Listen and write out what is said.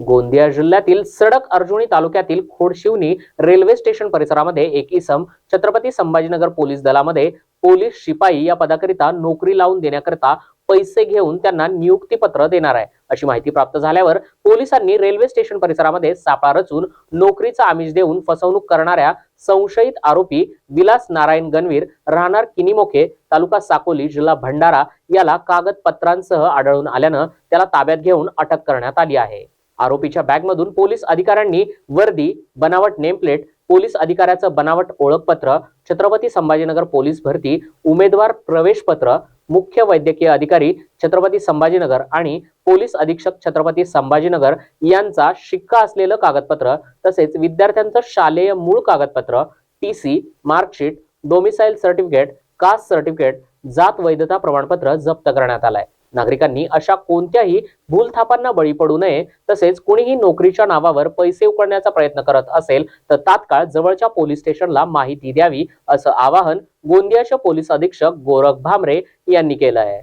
गोंदिया जिल्ह्यातील सडक अर्जुनी तालुक्यातील खोडशिवनी railway station परिसरामध्ये एक इसम छत्रपती संभाजीनगर पोलीस दलामध्ये पोलीस शिपाई या पदाकरिता नोकरी लावून देण्याकरिता पैसे घेऊन त्यांना नियुक्तीपत्र देणार आहे. अशी माहिती प्राप्त झाल्यावर पोलिसांनी रेल्वे स्टेशन परिसरामध्ये सापळा रचून नोकरीचा आमिष देऊन फसवणूक करणाऱ्या संशयित आरोपी विलास नारायण गणवीर राहणार किनीमोखे तालुका साकोली जिल्हा भंडारा याला कागदपत्रांसह आढळून आल्यानं त्याला ताब्यात घेऊन अटक करण्यात आली आहे. आरोपीच्या बॅगमधून पोलीस अधिकाऱ्यांनी वर्दी बनावट नेमप्लेट पोलीस अधिकाऱ्याचं बनावट ओळखपत्र छत्रपती संभाजीनगर पोलीस भरती उमेदवार प्रवेशपत्र मुख्य वैद्यकीय अधिकारी छत्रपती संभाजीनगर आणि पोलीस अधीक्षक छत्रपती संभाजीनगर यांचा शिक्का असलेलं कागदपत्र तसेच विद्यार्थ्यांचं शालेय मूळ कागदपत्र T C marksheet domicile certificate caste certificate जात वैधता प्रमाणपत्र जप्त करण्यात आलंय. नागरिकांनी अशा कोणत्याही भूलथापांना बळी पडू नये. तसेच कुणीही नोकरीच्या नावावर पैसे उकळण्याचा प्रयत्न करत असेल तर तात्काळ जवळच्या पोलीस स्टेशनला माहिती द्यावी असं आवाहन गोंदियाचे पोलीस अधीक्षक गोरख भामरे यांनी केलं आहे.